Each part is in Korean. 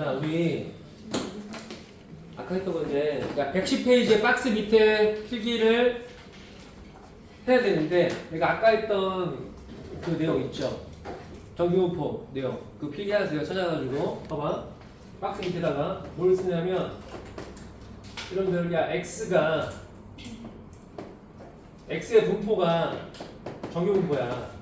얘들아 우리 아까 했던 건데 그러니까 110페이지의 박스 밑에 필기를 해야 되는데 내가 아까 했던 그 내용 있죠? 정규문법 내용. 그 필기하세요 찾아가지고 봐봐. 박스 밑에다가 뭘 쓰냐면 이런 야 x가 x의 분포가 정규분포야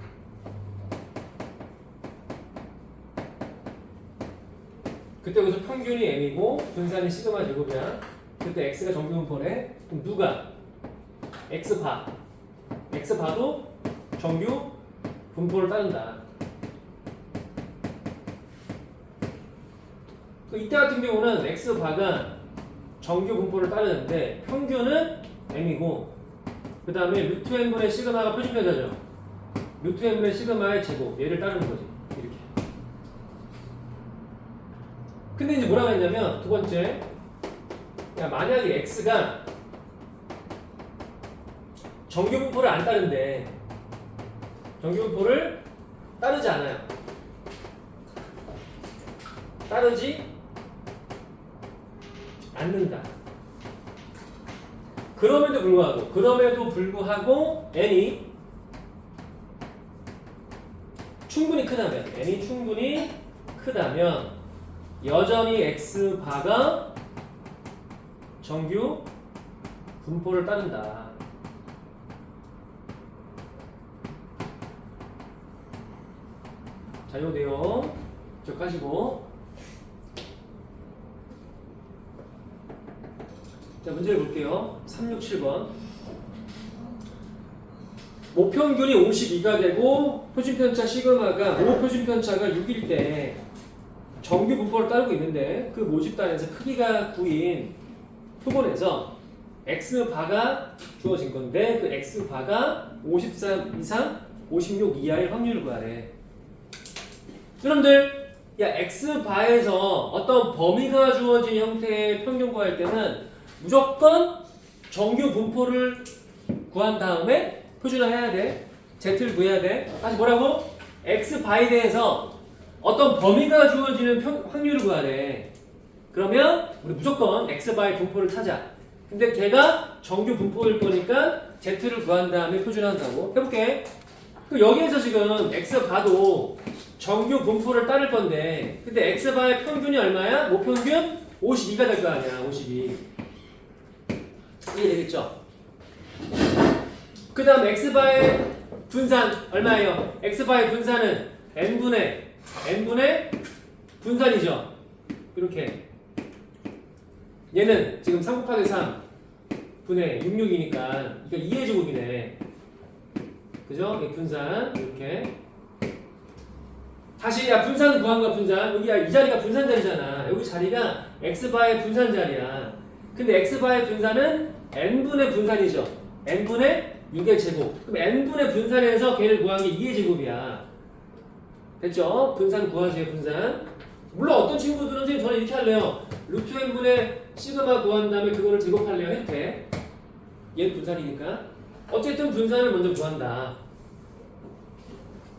그때 여기서 평균이 m이고 분산이 시그마 제곱이야. 그때 x가 정규분포네. 그럼 누가 x 바 x 바도 정규 분포를 따른다. 그 이때 같은 경우는 x 바가 정규 분포를 따르는데 평균은 m이고 그 다음에 루트 n분의 시그마가 표준편차죠. 루트 n분의 시그마의 제곱 얘를 따르는 거지. 이렇게. 근데 이제 뭐라고 했냐면 두 번째 야 만약에 x가 정규분포를 안 따른대 정규분포를 따르지 않아요. 따르지 않는다. 그럼에도 불구하고 그럼에도 불구하고 n이 충분히 크다면 n이 충분히 크다면 여전히 x 바가 정규 분포를 따른다. 자, 요 내용 기억하시고 자, 문제를 볼게요. 367번. 모평균이 52가 되고 표준편차 시그마가 모표준편차가 6일 때 정규 분포를 따르고 있는데 그 모집단에서 크기가 9인 표본에서 x 바가 주어진 건데 그 x 바가 53 이상 56 이하의 확률을 구하래. 여러분들 야 x 바에서 어떤 범위가 주어진 형태의 평균 구할 때는 무조건 정규 분포를 구한 다음에 표준화해야 돼. z를 구해야 돼. 다시 뭐라고? x 바에 대해서 어떤 범위가 주어지는 평- 확률을 구하래. 그러면 우리 무조건 x 바의 분포를 찾아. 근데 걔가 정규 분포일 거니까 z를 구한 다음에 표준한다고. 해볼게. 그 여기에서 지금 x 바도 정규 분포를 따를 건데, 근데 x 바의 평균이 얼마야? 모평균 52가 될 거 아니야. 52. 이해되겠죠? 그 다음 x 바의 분산 얼마예요? x 바의 분산은 n분의 n분의 분산이죠. 이렇게 얘는 지금 3 곱하기 3 분의 66이니까 이거 2의 제곱이네. 그죠? 이 분산 이렇게 다시 야 분산 구한 거야 분산 여기 야 이 자리가 분산 자리잖아. 여기 자리가 x 바의 분산 자리야. 근데 x 바의 분산은 n 분의 분산이죠. n 분의 6의 제곱. 그럼 n 분의 분산에서 걔를 구한 게 2의 제곱이야. 됐죠? 분산 구하세요, 분산. 물론 어떤 친구들은 선생님 저는 이렇게 할래요. 루트 n분의 시그마 구한 다음에 그거를 제곱할래요. 해도 돼. 얘는 분산이니까. 어쨌든 분산을 먼저 구한다.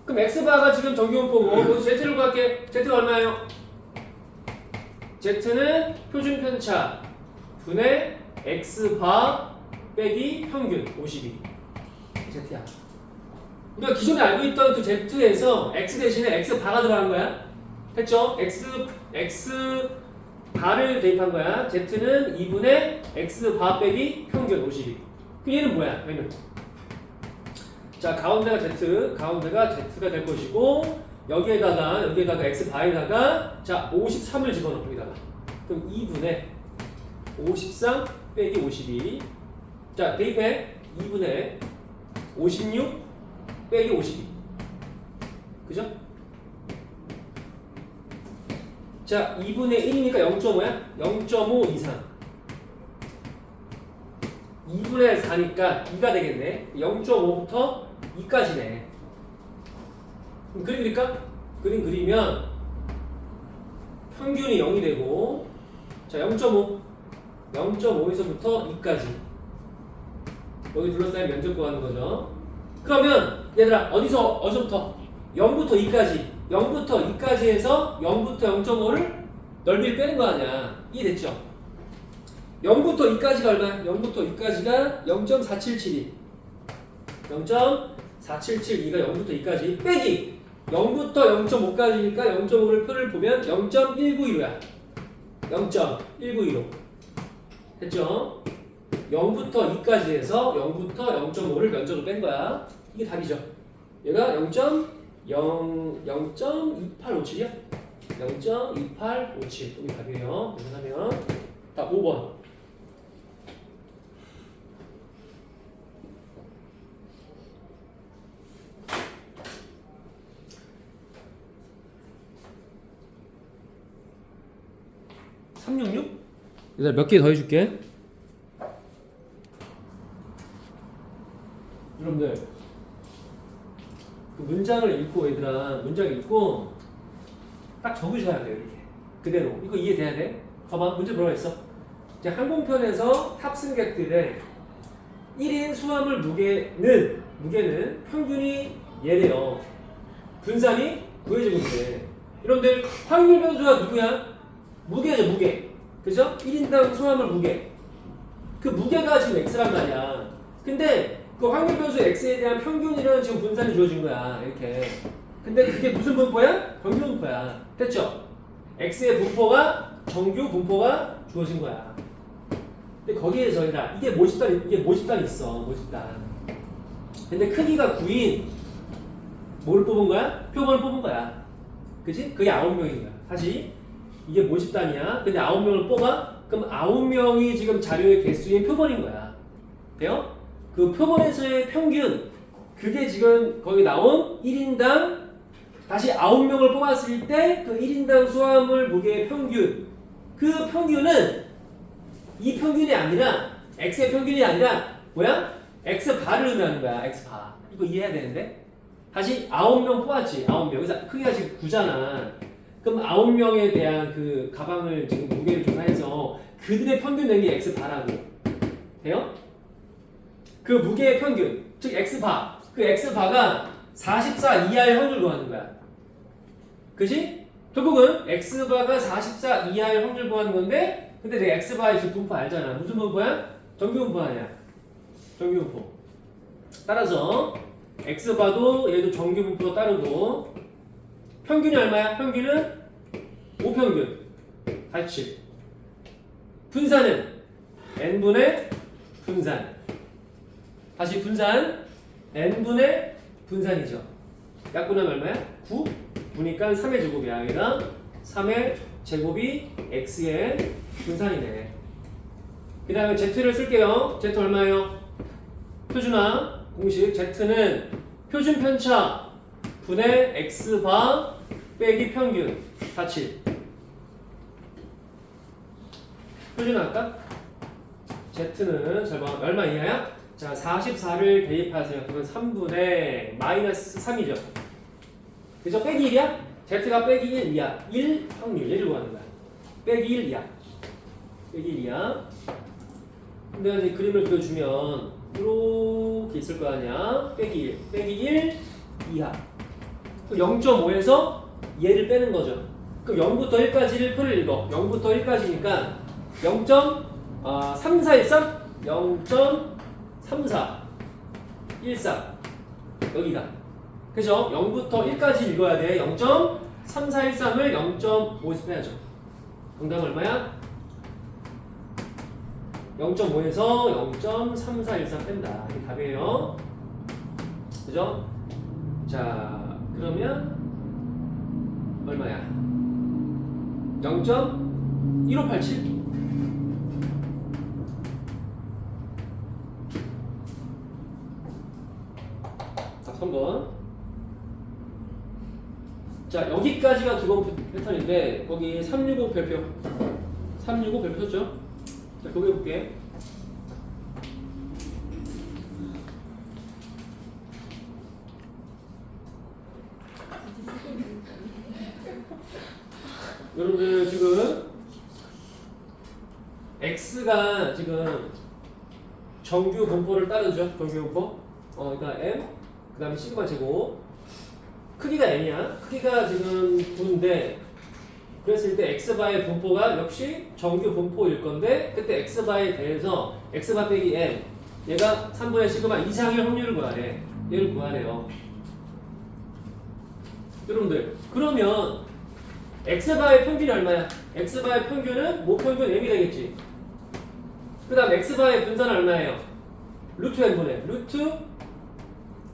그럼 x바가 지금 정규분포고 여기서 z를 구할게. z가 얼마예요? z는 표준 편차 분의 x바 빼기 평균 52. z야. 우리가 기존에 알고 있던 그 Z에서 X 대신에 X 바가 들어간 거야. 했죠? X, X 바를 대입한 거야. Z는 2분의 X 바 빼기 평균 52. 그 얘는 뭐야? 얘는. 자, 가운데가 Z, 가운데가 Z가 될 것이고, 여기에다가, 여기에다가 X 바에다가, 자, 53을 집어넣고 여기다가. 그럼 2분의 53 빼기 52. 자, 대입해. 2분의 56 빼기 52. 그죠? 자, 2분의 1이니까 0.5야? 0.5 이상. 2분의 4니까 2가 되겠네. 0.5부터 2까지네. 그럼 그림 그릴까? 그림 그리면 평균이 0이 되고 자, 0.5. 0.5에서부터 2까지. 여기 둘러싸인 면적 구하는 거죠. 그러면 얘들아 어디서 어디서부터 0부터 2까지 0부터 2까지 해서 0부터 0.5를 넓이를 빼는 거 아니야. 이해됐죠? 0부터 2까지가 얼마야? 0부터 2까지가 0.477이 0.4772가 0부터 2까지 빼기 0부터 0.5까지니까 0.5를 표를 보면 0.192야 0.192로 됐죠? 0부터 2까지 해서 0부터 0.5를 면적으로 뺀 거야. 이게 답이죠. 얘가 0.0 0.2857이야? 0.2857 여기 답이에요. 그래서 하면. 답 5번. 366? 얘들아 몇개 더 해줄게 여러분들 그 문장을 읽고 얘들아 문장을 읽고 딱 적으셔야 돼요 이렇게 그대로 이거 이해돼야 돼? 봐봐 문제 뭐라 했어? 이제 항공편에서 탑승객들의 1인 수화물 무게는 무게는 평균이 얘래요 분산이 구해지고 있대 여러분들 확률 변수가 누구야? 무게죠 무게 그죠? 1인당 수화물 무게 그 무게가 지금 x란 말이야 근데 그 확률 변수 x에 대한 평균이라는 지금 분산이 주어진 거야 이렇게 근데 그게 무슨 분포야? 정규 분포야 됐죠? x의 분포가 정규 분포가 주어진 거야 근데 거기에서 얘들아 이게 모집단 이게 모집단 있어 모집단 근데 크기가 9인 뭘 뽑은 거야? 표본을 뽑은 거야 그지? 그게 9명인 거야 다시 이게 모집단이야. 근데 아홉 명을 뽑아? 그럼 아홉 명이 지금 자료의 개수인 표본인 거야. 돼요? 그 표본에서의 평균, 그게 지금 거기 나온 1인당 다시 아홉 명을 뽑았을 때 그 1인당 수화물 무게의 평균, 그 평균은 이 평균이 아니라 x의 평균이 아니라 뭐야? x 바를 의미하는 거야. x 바. 이거 이해해야 되는데. 다시 아홉 명 뽑았지. 아홉 명. 그래서 크기가 지금 9잖아. 그럼 아홉 명에 대한 그 가방을 지금 무게를 조사해서 그들의 평균 낸게 x 바라고 돼요? 그 무게의 평균 즉 x 바. 그 x 바가 44 이하의 확률 구하는 거야. 그지? 결국은 x 바가 44 이하의 확률 구하는 건데 근데 내 x 바의 지금 분포 알잖아. 무슨 분포야? 정규 분포 아니야. 정규 분포. 따라서 x 바도 얘도 정규 분포 따르고 평균이 얼마야? 평균은 5평균 87 분산은 n분의 분산 다시 분산 n분의 분산이죠 약분하면 얼마야? 9 9니까 3의 제곱이야 여기다 3의 제곱이 x의 분산이네 그 다음에 z를 쓸게요 z 얼마예요? 표준화 공식 z는 표준 편차 분의 x바 빼기 평균 47 표준할까? Z는 잘 봐. 얼마 이하야? 자 44를 대입하세요. 그러면 3분의 마이너스 3이죠. 그죠? 빼기 1이야? Z가 빼기 1 이하 1 확률 얘를 구하는 거야. 빼기 1 이하 빼기 1 이야. 근데 이제 그림을 그려주면 이렇게 있을 거 아니야? 빼기 1 빼기 1 이하 0.5에서 얘를 빼는 거죠. 그럼 0부터 1까지를 표를 읽어. 0부터 1까지니까 0.3413 0.34 13 여기가 그죠? 0부터 1까지 읽어야 돼. 0.3413을 0.5에서 빼야죠. 정답 얼마야? 0.5에서 0.3413 뺀다. 이게 답이에요. 그죠? 자, 그러면 얼마야? 0.1587 자, 3번 자, 여기까지가 기본 패턴인데 거기 365 별표 365 별표 쳤죠? 자, 그거 해볼게 여러분들 지금 x가 지금 정규 분포를 따르죠. 정규 분포. 어, 그러니까 m 그 다음에 시그마 제곱. 크기가 n이야. 크기가 지금 9인데 그랬을 때 x바의 분포가 역시 정규 분포일 건데 그때 x바에 대해서 x바 빼기 n 얘가 3분의 시그마 이상의 확률을 구하래. 얘를 구하래요. 여러분들 그러면 x바의 평균이 얼마야? x바의 평균은 모평균 m이 되겠지. 그 다음 x바의 분산은 얼마예요? 루트 n분의 루트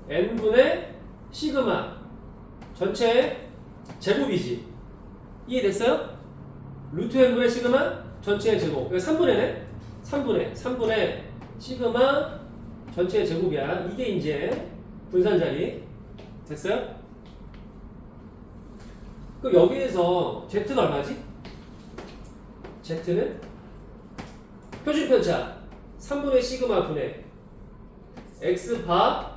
n분의 시그마 전체 제곱이지. 이해됐어요? 루트 n분의 시그마 전체의 제곱. 이거 3분의 네? 3분의 3분의 시그마 전체의 제곱이야. 이게 이제 분산 자리. 됐어요? 그럼 여기에서 z는 얼마지? z는 표준 편차 3분의 시그마 분의 x 바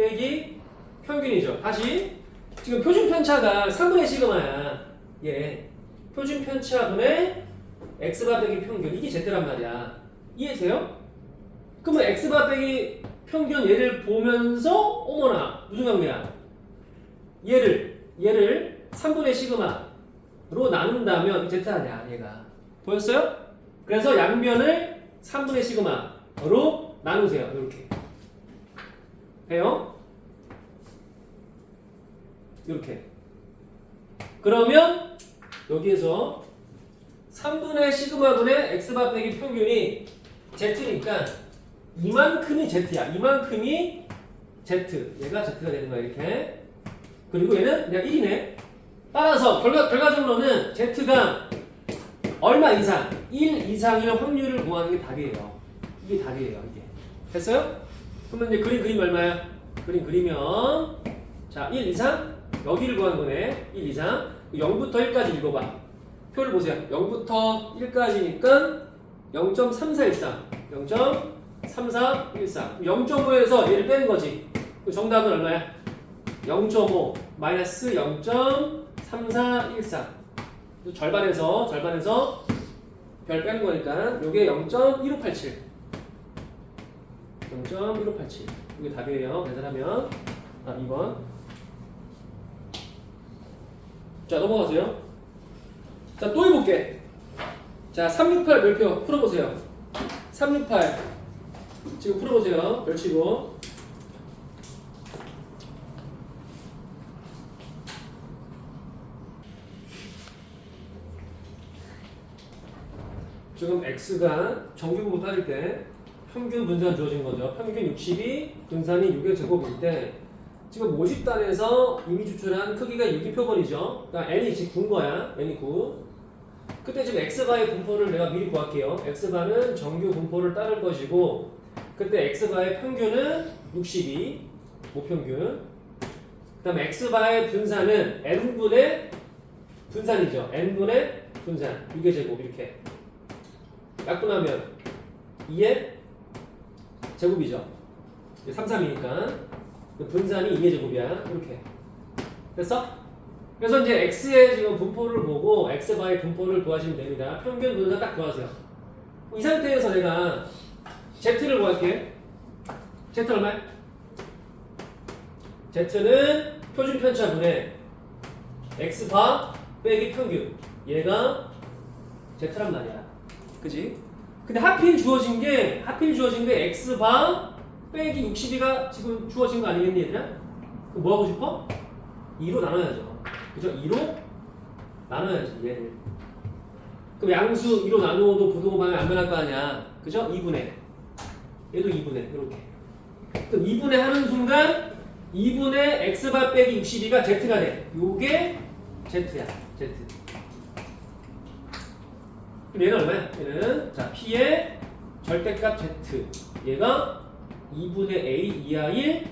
빼기 평균이죠. 다시 지금 표준 편차가 3분의 시그마야. 예. 표준 편차 분의 x 바 빼기 평균 이게 z란 말이야. 이해돼요? 그러면 x 바 빼기 평균 얘를 보면서 어머나 무슨 관계야? 얘를 얘를 3분의 시그마로 나눈다면 z 아니야 얘가 보였어요? 그래서 양변을 3분의 시그마로 나누세요 이렇게 해요? 이렇게. 그러면 여기에서 3분의 시그마분의 x바 빼기 평균이 z니까 이만큼이 z야. 이만큼이 z. 얘가 z가 되는 거야 이렇게. 그리고 얘는 그냥 1이네. 따라서 결과, 결과적으로는 z가 얼마 이상? 1 이상의 확률을 구하는 게 답이에요. 이게 답이에요 이게. 됐어요? 그러면 이제 그림 그림 얼마야? 그림 그리면 자 1 이상 여기를 구하는 거네. 1 이상 0부터 1까지 읽어봐. 표를 보세요. 0부터 1까지니까 0.3413 0.3413 0.5에서 얘를 빼는 거지. 그 정답은 얼마야? 0.5 마이너스 0.3413 절반에서 절반에서 별 빼는 거니까 요게 0.1587 0.1587 이게 답이에요. 계산하면 아 2번. 자 넘어가세요. 자 또 해볼게. 자 368 별표 풀어보세요. 368 지금 풀어보세요. 별치고. 지금 x가 정규분포 따질 때 평균 분산 주어진 거죠. 평균 60이 분산이 6의 제곱일 때 지금 50단에서 이미 추출한 크기가 6이 표본이죠. 그러니까 n이 지금 9인 거야. n이 9. 그때 지금 x바의 분포를 내가 미리 구할게요. x바는 정규 분포를 따를 것이고 그때 x바의 평균은 62 모평균 그 다음에 x바의 분산은 n분의 분산이죠. n분의 분산 6의 제곱 이렇게 약분하면 2의 제곱이죠. 3, 3이니까 분산이 2의 제곱이야. 이렇게 됐어? 그래서 이제 x의 지금 분포를 보고 x바의 분포를 구하시면 됩니다. 평균 분산 딱 구하세요. 이 상태에서 내가 z를 구할게. z 얼마야? z는 표준 편차분의 x바 빼기 평균. 얘가 z란 말이야. 그지? 근데 하필 주어진 게 하필 주어진 게 x바 빼기 62가 지금 주어진 거 아니겠니 얘들아? 그럼 뭐 하고 싶어? 2로 나눠야죠. 그죠? 2로 나눠야지 얘를. 그럼 양수 2로 나누어도 부등호 방향 안 변할 거 아니야. 그죠? 2분의 얘도 2분의 이렇게. 그럼 2분의 하는 순간 2분의 x바 빼기 62가 z가 돼. 요게 z야. z. 그럼 얘는 얼마야? 얘는 자 p의 절대값 z 얘가 2분의 a 이하일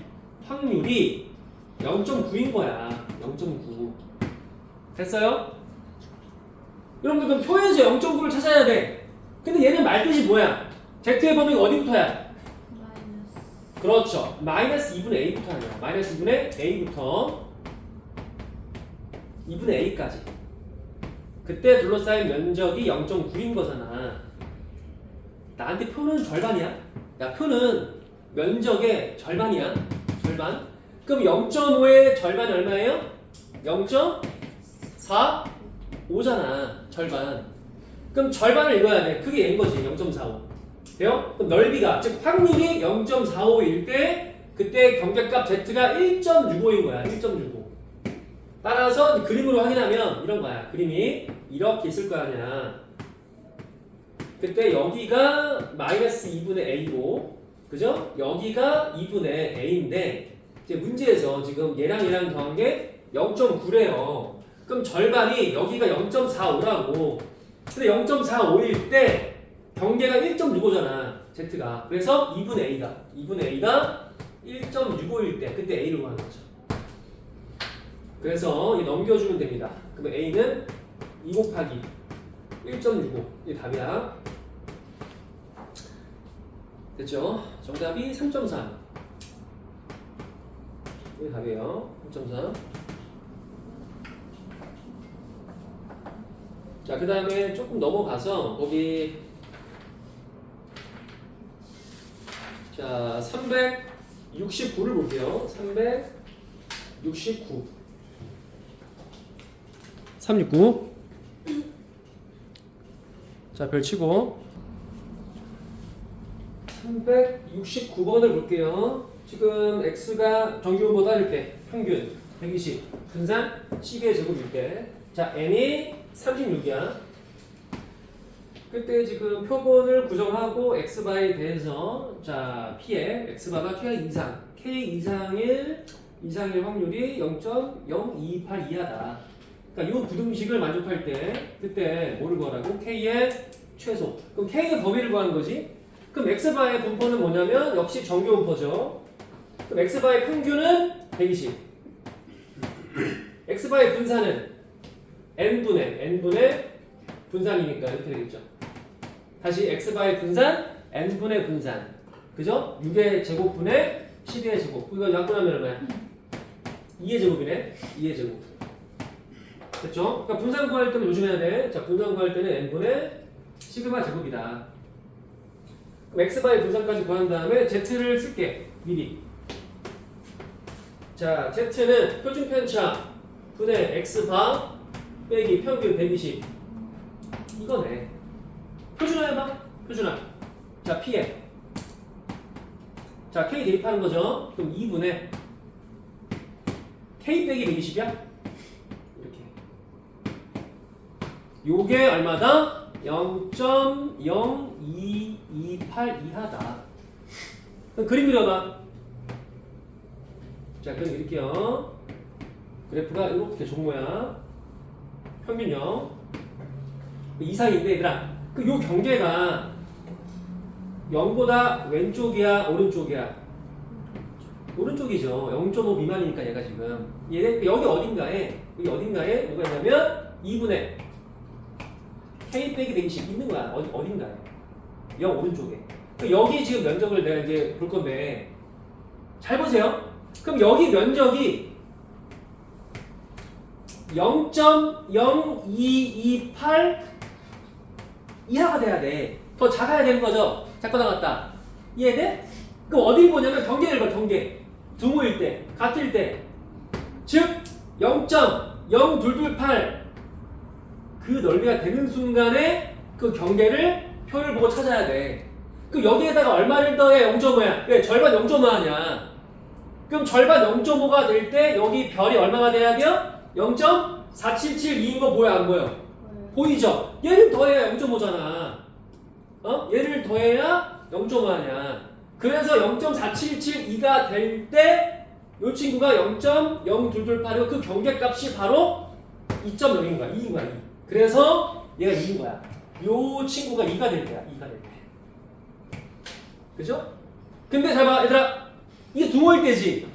확률이 0.9인 거야 0.9 됐어요? 여러분들 그럼 표에서 0.9를 찾아야 돼 근데 얘는 말뜻이 뭐야? z의 범위가 어디부터야? 마이너스 그렇죠 마이너스 2분의 a부터 아니야 마이너스 2분의 a부터 2분의 a까지 그때 둘러싸인 면적이 0.9인 거잖아. 나한테 표는 절반이야. 야, 표는 면적의 절반이야. 절반. 그럼 0.5의 절반이 얼마예요? 0.4 5잖아. 절반. 그럼 절반을 읽어야 돼. 그게 N인 거지. 0.45. 돼요? 그럼 넓이가 즉 확률이 0.45일 때 그때 경계값 Z가 1.65인 거야. 1.65. 따라서 그림으로 확인하면 이런 거야. 그림이 이렇게 있을 거 아니야. 그때 여기가 마이너스 2분의 A고 그죠? 여기가 2분의 A인데 이제 문제에서 지금 얘랑 얘랑 더한 게 0.9래요. 그럼 절반이 여기가 0.45라고. 근데 0.45일 때 경계가 1.65잖아. Z가. 그래서 2분의 A가 2분의 A가 1.65일 때 그때 A로 가는 거죠. 그래서 이 넘겨주면 됩니다. 그러면 A는 2 곱하기 1.65 이게 답이야. 됐죠? 정답이 3.3. 이게 답이에요. 3.3. 자, 그 다음에 조금 넘어가서 거기 자, 369를 볼게요. 369. 369. 자, 별 치고 369번을 볼게요. 지금 x가 정규보다 이렇게 평균 120 분산 12의 제곱일 때, 자 n이 36이야. 그때 지금 표본을 구성하고 x바에 대해서 자 p에 x바가 k 이상, k 이상일 이상일 확률이 0.028 이하다. 그러니까 이 부등식을 만족할 때 그때 뭐를 구하라고? k의 최소. 그럼 k의 범위를 구하는 거지. 그럼 x바의 분포는 뭐냐면 역시 정규 분포죠. 그럼 x바의 평균은 120. x바의 분산은 n분의 n분의 분산이니까 이렇게 되겠죠. 다시 x바의 분산 n분의 분산. 그죠? 6의 제곱분의 12의 제곱. 이거 약분하면 얼마야? 2의 제곱이네. 2의 제곱. 됐죠? 그러니까 분산 구할 때는 조심해야 돼. 자, 분산 구할 때는 n분의 시그마 제곱이다. 그럼 x바의 분산까지 구한 다음에 z를 쓸게. 미리. 자, z는 표준 편차 분의 x바 빼기 평균 120. 이거네. 표준화 해봐. 표준화. 자, p에. 자, k 대입하는 거죠. 그럼 2분의 k 빼기 120이야? 이렇게. 요게 얼마다? 0.0228 이하다. 그림 그려봐. 자, 그럼 그릴게요. 그래프가 이렇게 거야. 평균형. 이상인데, 얘들아. 그 요 경계가 0보다 왼쪽이야, 오른쪽이야? 오른쪽이죠. 0.5 미만이니까 얘가 지금. 얘는 여기 어딘가에, 여기 어딘가에 뭐가 있냐면 2분의 K 빼기 120 있는 거야. 어디, 어딘가에. 0 오른쪽에. 그 여기 지금 면적을 내가 이제 볼 건데, 잘 보세요. 그럼 여기 면적이 0.0228 이하가 돼야 돼. 더 작아야 되는 거죠. 작고 나갔다. 이해돼? 그럼 어딜 보냐면 경계를 봐, 경계. 등호일 때, 같을 때. 즉, 0.0228 그 넓이가 되는 순간에 그 경계를 표를 보고 찾아야 돼. 그럼 여기에다가 얼마를 더해? 0.5야. 왜? 절반 0.5 하냐? 그럼 절반 0.5가 될 때 여기 별이 얼마가 돼야 돼요? 0.4772인 거 보여 안 보여? 보이죠? 얘를 더해야 0.5잖아. 어? 얘를 더해야 0.5 하냐. 그래서 0.4772가 될 때 이 친구가 0.0228이고 그 경계값이 바로 2.0인 거야. 2인 거야. 2. 그래서 얘가 2인 거야. 요 친구가 2가 될 때야. 2가 될 때. 그죠? 근데 잘 봐, 얘들아. 이게 둥어일 때지.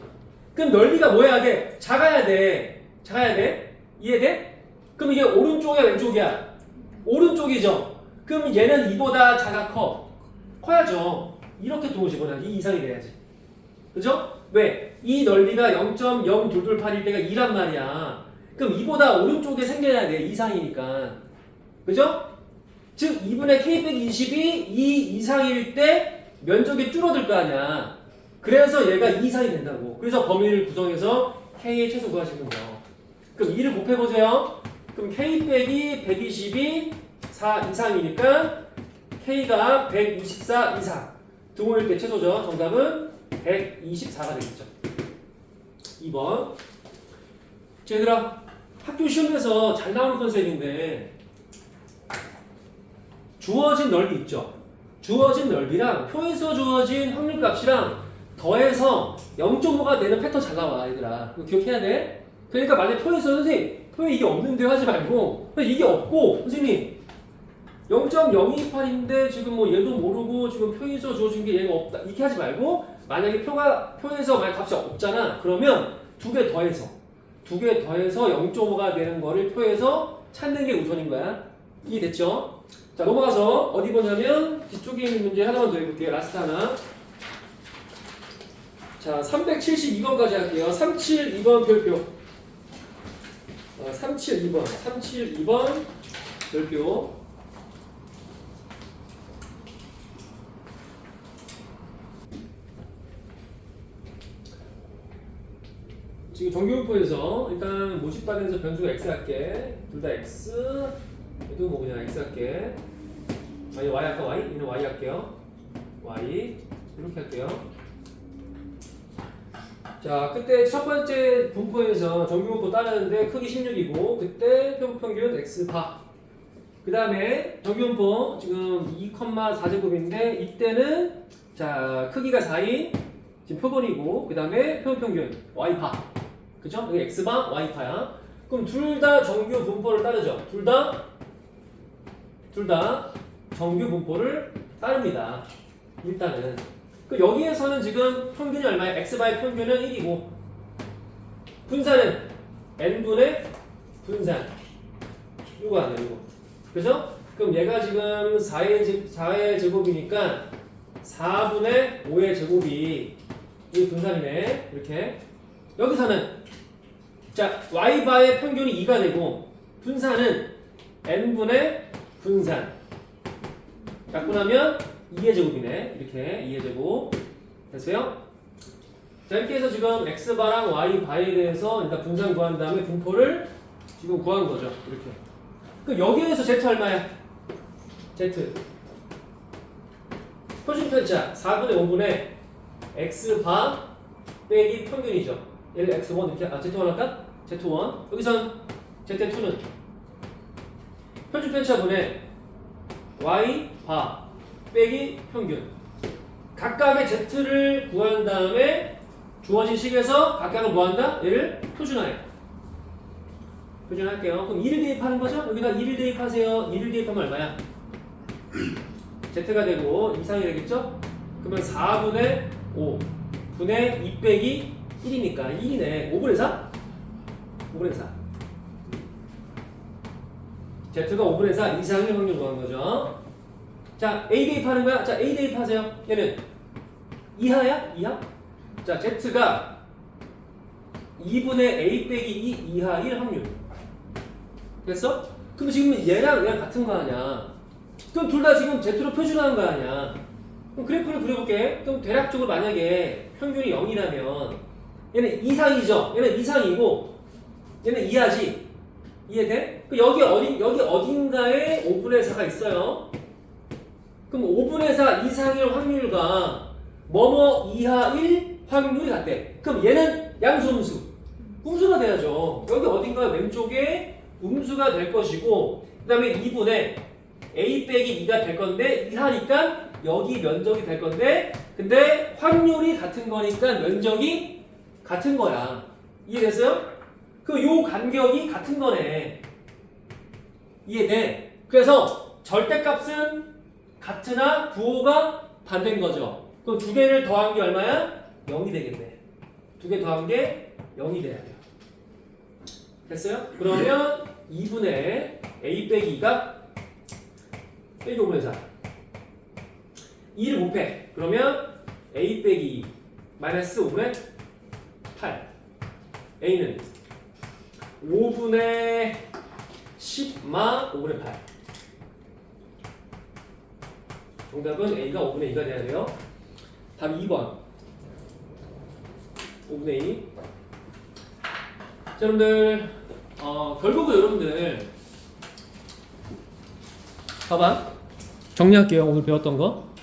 그럼 넓이가 뭐 해야 돼? 작아야 돼. 작아야 돼? 이해돼? 그럼 이게 오른쪽이야, 왼쪽이야? 오른쪽이죠. 그럼 얘는 이보다 작아 커. 커야죠. 이렇게 둥어 집어넣어. 이 이상이 돼야지. 그죠? 왜? 이 넓이가 0.0228일 때가 2란 말이야. 그럼 이보다 오른쪽에 생겨야 돼. 이상이니까. 그죠? 즉 2분의 k 빼기 20이 2 이상일 때 면적이 줄어들 거 아니야. 그래서 얘가 2 이상이 된다고. 그래서 범위를 구성해서 k의 최소 구하시는 거. 그럼 2를 곱해보세요. 그럼 K 빼기 120이 4 이상이니까 K가 124 이상. 등호일 때 최소죠. 정답은 124가 되겠죠. 2번. 얘들아, 학교 시험에서 잘 나오는 컨셉인데 주어진 넓이 있죠. 주어진 넓이랑 표에서 주어진 확률값이랑 더해서 0.5가 되는 패턴 잘 나와 얘들아. 이거 기억해야 돼. 그러니까 만약 표에서 선생님 표에 이게 없는데 하지 말고 이게 없고 선생님 0.028인데 지금 뭐 얘도 모르고 지금 표에서 주어진 게 얘가 없다 이렇게 하지 말고 만약에 표가 표에서 만약 값이 없잖아 그러면 두 개 더해서 두 개 더해서 0.5가 되는 거를 표에서 찾는 게 우선인 거야. 이해됐죠? 자 넘어가서 어디 보냐면 뒤쪽에 있는 문제 하나만 더 해볼게요. 라스트 하나. 자 372번까지 할게요. 372번 별표. 어, 372번 372번 별표 지금 정규분포에서 일단 모집반에서 변수가 x 할게. 둘 다 x. 얘도 뭐 그냥 x 할게. 아니 y 할까? Y? 얘는 y 할게요. Y. 이렇게 할게요. 자 그때 첫 번째 분포에서 정규분포 따르는데 크기 16이고 그때 평평균 x 바. 그 다음에 정규분포 지금 2,4제곱인데 이때는 자 크기가 4인 지금 표본이고 그 다음에 평평균 y 바. 그죠? 여기 x 바 y 파야. 그럼 둘 다 정규 분포를 따르죠. 둘 다 둘 다 정규 분포를 따릅니다. 일단은 그 여기에서는 지금 평균이 얼마야? x 바의 평균은 1이고 분산은 n분의 분산 이거 아니야 이거 그죠? 그럼 얘가 지금 4의, 제, 4의 제곱이니까 4분의 5의 제곱이 이 분산이네 이렇게 여기서는 자 y바의 평균이 2가 되고 분산은 n분의 분산 나면 2의 제곱이네. 이렇게 2의 제곱. 됐어요? 자, 이렇게 해서 지금 x바랑 y바에 대해서 일단 분산 구한 다음에 분포를 지금 구한 거죠. 이렇게. 그 여기에서 z 얼마야? z. 표준 편차 4분의 5분의 x바 빼기 평균이죠. 1 x1 이렇게 아 z1 할까? Z1. 여기선 z2는 표준 편차분의 y 바 빼기 평균. 각각의 z를 구한 다음에 주어진 식에서 각각을 뭐한다? 얘를 표준화해. 표준할게요. 그럼 2를 대입하는 거죠? 여기다 2를 대입하세요. 2를 대입하면 얼마야? z가 되고 이상이 되겠죠? 그러면 4분의 5 분의 2 빼기 1이니까 1이네. 5분의 4? 5분의 4. z가 5분의 4 이상의 확률 구한 거죠. 자, A 대입하는 거야. 자, A 대입하세요. 얘는 이하야? 이하? 자, Z가 2분의 A 빼기 2 이하 1 확률. 됐어? 그럼 지금 얘랑 얘랑 같은 거 아니야. 그럼 둘 다 지금 Z로 표준화한 거 아니야. 그럼 그래프를 그려볼게. 그럼 대략적으로 만약에 평균이 0이라면 얘는 이상이죠. 얘는 이상이고 얘는 이하지. 이해돼? 그 여기 어디 여기 어딘가에 5분의 4가 있어요. 그럼 5분의 4 이상일 확률과 뭐뭐 이하 1 확률이 같대. 그럼 얘는 양수 음수. 음수가 돼야죠. 여기 어딘가 왼쪽에 음수가 될 것이고 그 다음에 2분의 a 빼기 2가 될 건데 이하니까 여기 면적이 될 건데 근데 확률이 같은 거니까 면적이 같은 거야. 이해됐어요? 그 요 간격이 같은 거네. 이해돼? 그래서 절대값은 같으나 부호가 반대인 거죠. 그럼 두 개를 더한 게 얼마야? 0이 되겠네. 두 개 더한 게 0이 돼야 돼요. 됐어요? 그러면 2분의 a 빼기 2가 빼기 5분의 4. 2를 곱해. 그러면 a 빼기 2 마이너스 5분의 8. a는 5분의 10마 5분의 8. 정답은 A가 5분의 2가 돼야 돼요. 답 2번. 5분의 2. 자, 여러분들, 어, 어, 결국은 여러분들 봐봐 정리할게요 오늘 배웠던 거